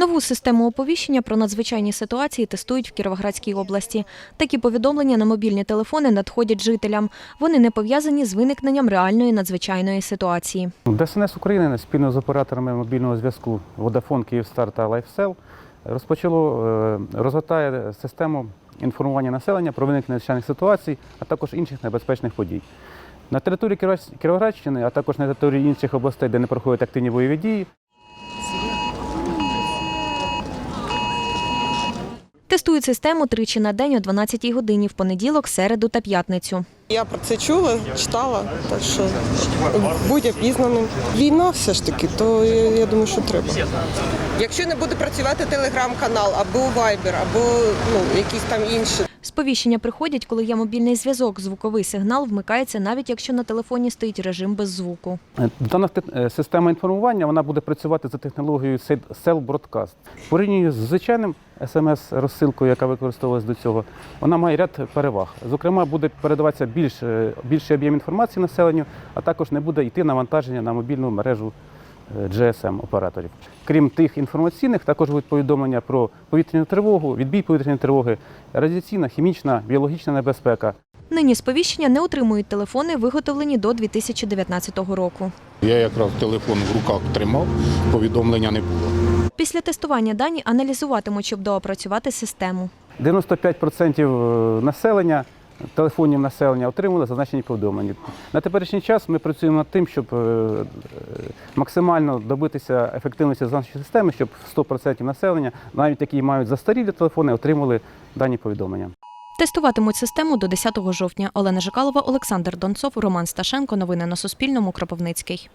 Нову систему оповіщення про надзвичайні ситуації тестують в Кіровоградській області. Такі повідомлення на мобільні телефони надходять жителям. Вони не пов'язані з виникненням реальної надзвичайної ситуації. ДСНС України спільно з операторами мобільного зв'язку Vodafone, Kyivstar та LifeCell розпочало е, розгортає систему інформування населення про виникнення надзвичайних ситуацій, а також інших небезпечних подій. На території Кіровоград- Кіровоградщини, а також на території інших областей, де не проходять активні бойові дії, Тестують систему тричі на день о 12 годині в понеділок, середу та п'ятницю. Я про це чула, читала, так що будь обізнаним. Війна все ж таки, то я, я думаю, що треба. Якщо не буде працювати телеграм-канал або Viber, або ну, якісь там інші, Сповіщення приходять, коли є мобільний зв'язок. Звуковий сигнал вмикається навіть якщо на телефоні стоїть режим без звуку. Е, Дана е, система інформування вона буде працювати за технологією Cell Broadcast. Порівняно з звичайним смс-розсилкою, яка використовувалась до цього, вона має ряд переваг. Зокрема, буде передаватися більш, е, більший об'єм інформації населенню, а також не буде йти навантаження на мобільну мережу е, GSM операторів. Крім тих інформаційних, також будуть повідомлення про повітряну тривогу, відбій повітряної тривоги, радіаційна, хімічна, біологічна небезпека. Нині сповіщення не отримують телефони, виготовлені до 2019 року. Я якраз телефон в руках тримав, повідомлення не було. Після тестування дані аналізуватимуть, щоб доопрацювати систему. 95% населення, телефонів населення отримали зазначені повідомлення. На теперішній час ми працюємо над тим, щоб е, е, максимально добитися ефективності зазначеної системи, щоб 100% населення, навіть які мають застарілі телефони, отримали дані повідомлення. Тестуватимуть систему до 10 жовтня. Олена Жикалова, Олександр Донцов, Роман Сташенко. Новини на Суспільному. Кропивницький.